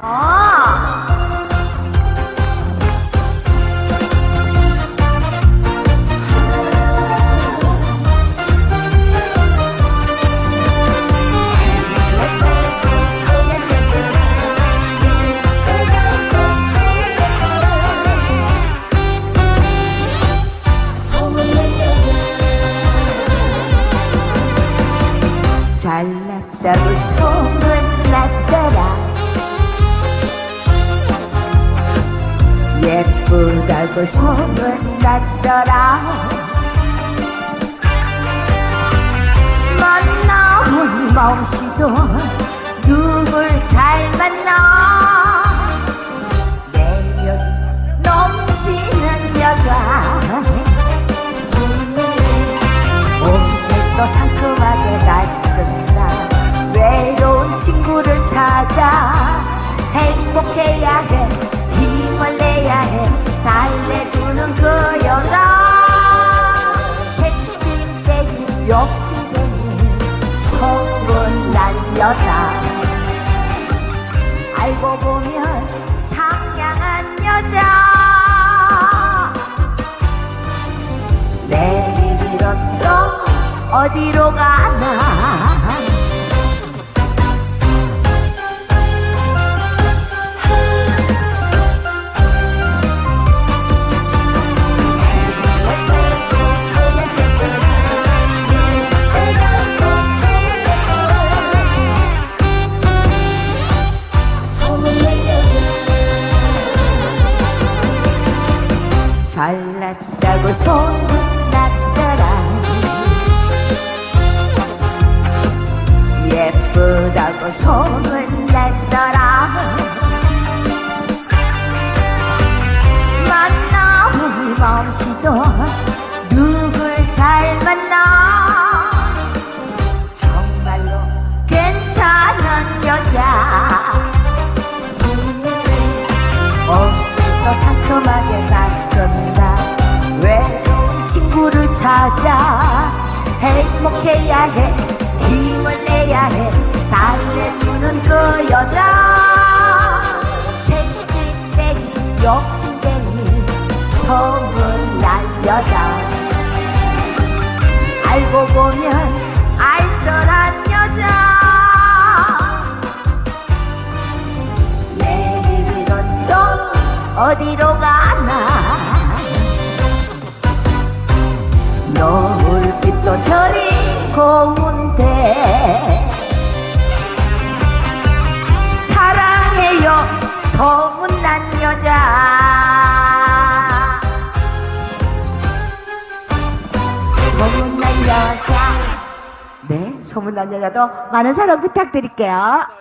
아, 잘났다고 소문났더라 예쁘다고 소문 났더라. 만나본 멈씨도 누굴 닮았나 여자. 알고 보면 상냥한 여자. 내일이로 또 어디로 가나 잘났다고 소문났더라. 예쁘다고 소문났더라. 만나보니 멈씨도 누굴 닮았나? 정말로 괜찮은 여자. 오늘도 상큼하게 갔 행복해야 해. 힘을 내야 해. 달래주는 그 여자. 생쥐떼기 욕심쟁이 소문난 여자. 알고 보면 여자. 소문난 여자. 네 소문난 여자도 많은 사랑 부탁드릴게요